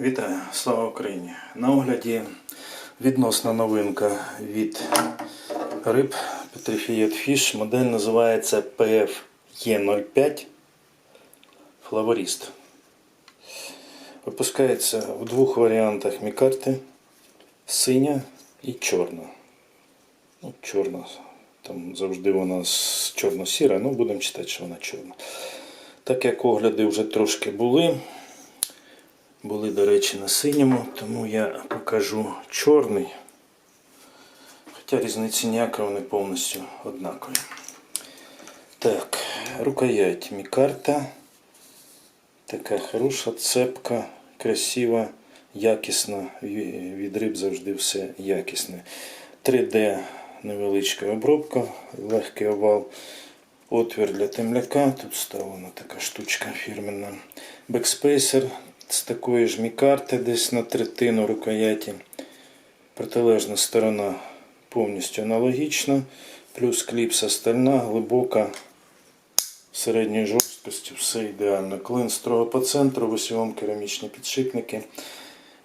Вітаю, слава Україні! На огляді відносна новинка від риб Petrified Fish. Модель називається PFE05 Флаворіст. Випускається в двох варіантах мікарти синя і чорна. Ну, чорна. Там завжди вона чорно-сіра, ну будемо читати, що вона чорна. Так як огляди вже трошки були, були, до речі, на синьому, тому я покажу чорний. Хоча різниці ніяка, вони повністю однакові. Так, рукоять мікарта. Така хороша цепка, красива, якісна. Ві- Від риб завжди все якісне. 3D невеличка обробка, легкий овал. Отвір для темляка. Тут вставлена така штучка фірменна. Бекспейсер з такої ж мікарти, десь на третину рукояті. Протилежна сторона повністю аналогічна. Плюс кліпса стальна, глибока, середньої жорсткості, все ідеально. Клин строго по центру, в осьовому керамічні підшипники.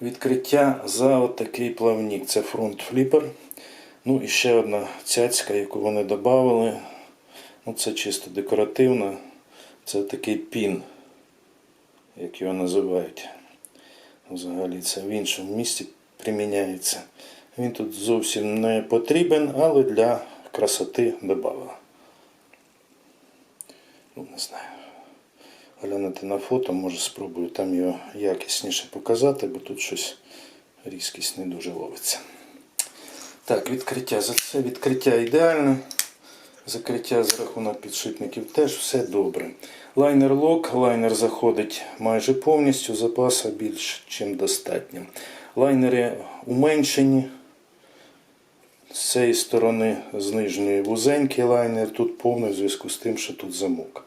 Відкриття за отакий плавник. Це фронт фліпер. Ну і ще одна цяцька, яку вони додали. Ну, це чисто декоративно. Це такий пін, як його називають. Взагалі це в іншому місці приміняється. Він тут зовсім не потрібен, але для красоти додали. Ну, не знаю. Глянути на фото, може спробую там його якісніше показати, бо тут щось різкість не дуже ловиться. Так, відкриття. За це відкриття ідеальне. Закриття за рахунок підшипників теж все добре. Лайнер лок, лайнер заходить майже повністю, запаса більш чим достатньо. Лайнери уменшені. З цієї сторони з нижньої вузенький лайнер, тут повний в зв'язку з тим, що тут замок.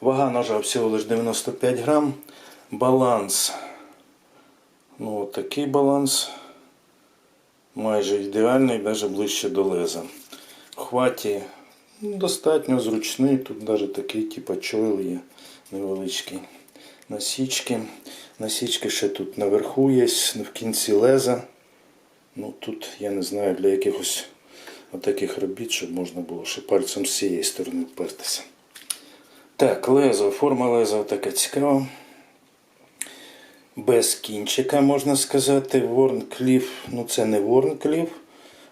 Вага ножа всього лише 95 грам. Баланс. Ну, от такий баланс. Майже ідеальний, навіть ближче до леза. В достатньо зручний. Тут навіть такий типу чойл є невеличкий. Насічки. Насічки ще тут наверху є, в кінці леза. Ну тут я не знаю для якихось отаких робіт, щоб можна було ще пальцем з цієї сторони впертися. Так, лезо, форма леза така цікава. Без кінчика, можна сказати, Ворнкліф. Ну це не Ворнкліф,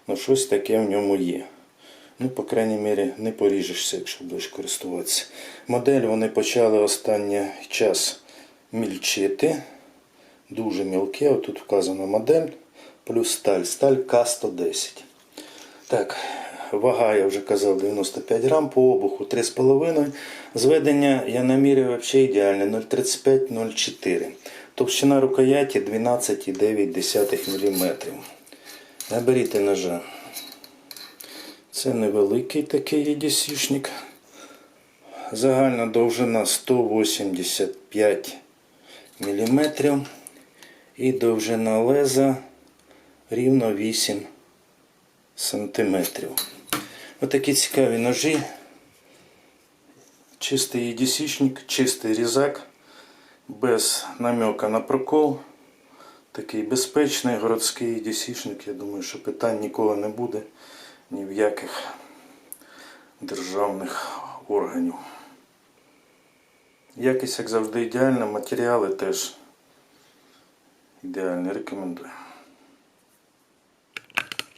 але щось таке в ньому є. Ну, по крайній мірі, не поріжешся, якщо будеш користуватися. Модель вони почали останній час мільчити. Дуже мілке. Отут вказана модель. Плюс сталь. Сталь К110. Так, вага, я вже казав, 95 грам, по обуху 3,5. Зведення я наміряю взагалі ідеальне 0,35-0,4. Товщина рукояті 12,9 мм. Наберіть ножа. Це невеликий такий EDC-шник. Загальна довжина 185 мм. І довжина леза рівно 8 см. Отакі цікаві ножі. Чистий EDC-шник, чистий різак, без намека на прокол. Такий безпечний городський EDC-шник. Я думаю, що питань ніколи не буде ні в яких державних органів. Якість, як завжди, ідеальна, матеріали теж ідеальні. Рекомендую.